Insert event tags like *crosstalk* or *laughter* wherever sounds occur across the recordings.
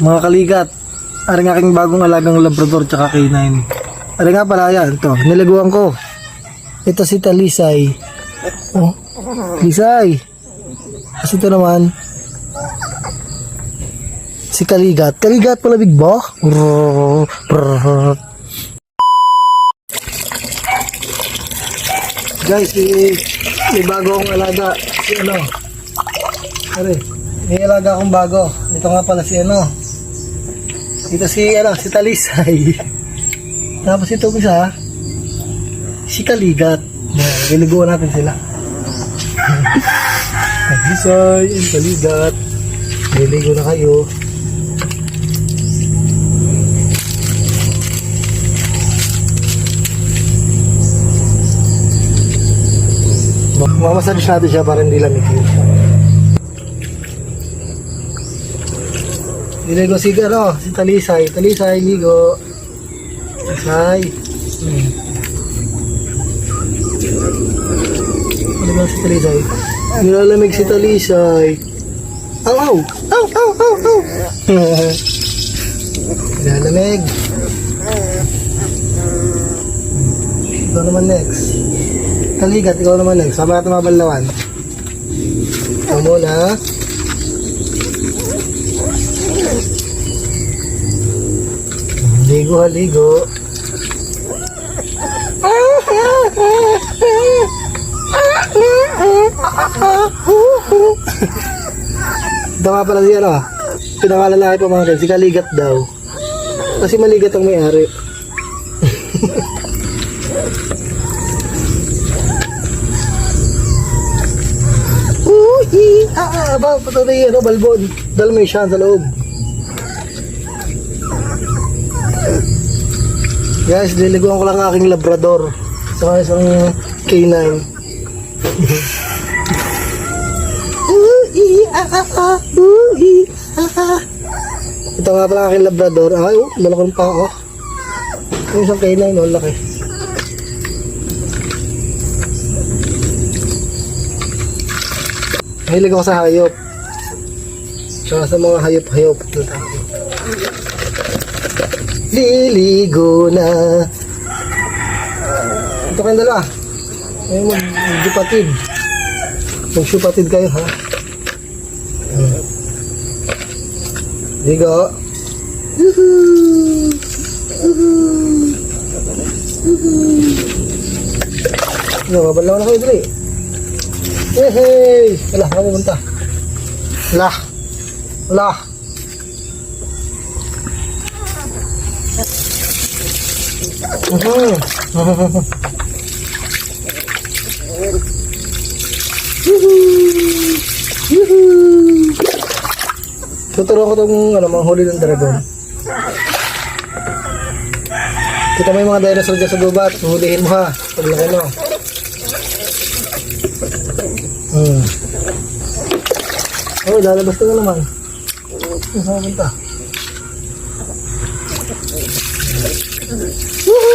mga kaligat. Ari nga aking bagong alagang Labrador tsaka K9. Ari nga pala yan, ito. Nilaguan ko. Ito si Talisay. Oh, Lisay. Kasi ito naman, si Kaligat. Kaligat pala big ba? Guys, may, may bago akong alaga. Si ano? Ari, may alaga akong bago. Ito nga pala si ano. Ito si ano, si Talisay. *laughs* Tapos ito isa, si Kaligat. Yan, Liliguan natin sila. *laughs* Talisay and Kaligat. Liligo na kayo. Mamassage natin siya para hindi lamig yun. Liligo si ano, si Talisay. Talisay, ligo. Talisay. Hmm. Ano si Talisay? Nilalamig si Talisay. Aw, aw! Aw, aw, aw, aw! Nilalamig. Ikaw naman next. Kaligat, ikaw naman next. Sama natin mabalawan. Ikaw muna. Ligo, haligo. Ito nga pala si ano, pinakalalaki pa mga si Kaligat daw. Kasi maligat ang may-ari. *laughs* Uy! Ah, ah, ba, patuloy ano, balbon. Siya sa loob. Guys, liliguan ko lang ang aking Labrador. Saka isang K9. Uy! Uy! Ah. Ito nga pala aking Labrador. Ay, oh, malaki pa ako. Yung isang K9, oh, laki. Mahilig ako sa hayop. Tsaka sa mga hayop-hayop. Liligo na. Ito kayong dalawa. Ngayon mag-dupatid. Mag-supatid kayo ha. Hmm. Ligo. Woohoo! Woohoo! Woohoo! Mabalaw na kayo dali. Yehey! Wala, ako pumunta. Wala. Wala. Tuturuan ko itong ano, mga huli ng dragon. Kita mo yung mga dinosaur dyan sa gubat. Hulihin mo ha. Paglaki mo. Hmm. Oh, lalabas ka na naman. Saan ka punta? Woohoo!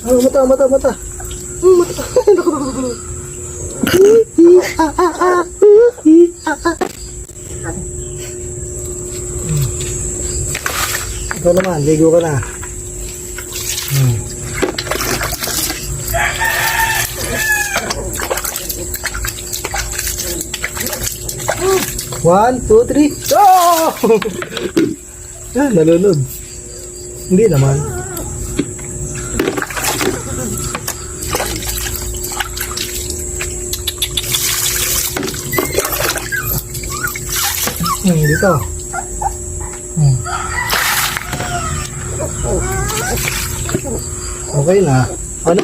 Ah, mata, mata, mata. Hmm, mata. *laughs* Naku, naku, naku. Ah, naman, ligo ka na. Hmm. One, two, three. Oh! *laughs* ah, nalunod. Hindi naman. Hmm, dito. Hmm. Okay na. Ano?